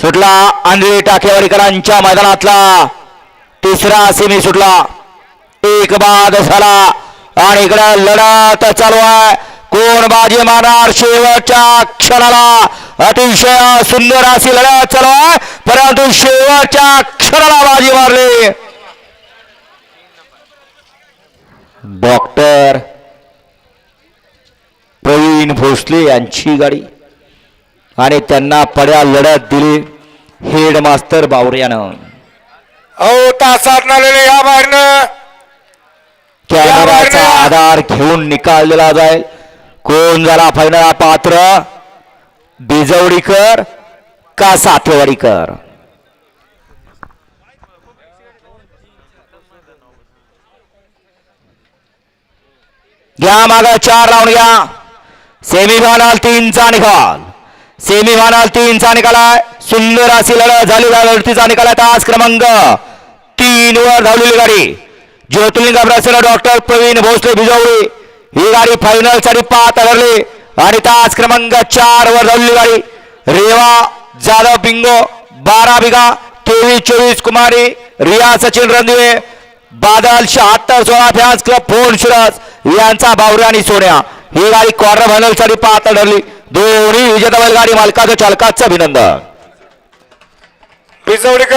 सुटला आंधळी टाकेवाडीकरांच्या मैदानातला. तिसरा सेमी सुटला. एक बाद झाला. आणि इकडे लढत चालू आहे. कोण बाजी मारणार शेवटच्या क्षणाला? अतिशय सुंदर अशी लढत चालू आहे. परंतु शेवटच्या क्षणाला बाजी मारली. डॉक्टर प्रवीण भोसले यांची गाडी. आणि त्यांना पड्या लढत दिली हेडमास्तर बावऱ्यानं अहो तासात नालेले या बाहेरनं. कॅमेराचा आधार घेऊन निकाल दिला जाईल कोण झाला फायनल पात्र? बिजवडीकर का सातेवाडीकर? घ्या माग चार राऊंड घ्या. सेमीफायनल तीनचा निकाल. सेमीफायनल तीनचा निकाल आहे. सुंदर अशी लढत झाली लढतीचा निकाल आहे. तास क्रमांक तीन वर धावलेली गाडी. ज्योतिर्लिंग प्रसन्न डॉक्टर प्रवीण भोसले बिजवडी. ही गाडी फायनलसाठी पाहत ठरली आणि तास क्रमांक चार वर धावलेली गाडी. रेवा जाधव बिंगो बारा बिघा तेवीस चोवीस कुमारी रिया सचिन रंधवे बादल शहात्तर सोळा फॅन्स क्लब फोन शिरस यांचा बावरे आणि सोन्या. ही गाडी क्वार्टर फायनलसाठी पाहता ठरली. दोन्ही विजेता बैलगाडी मालकाचं चालकाचं अभिनंदन. बिजवडीकर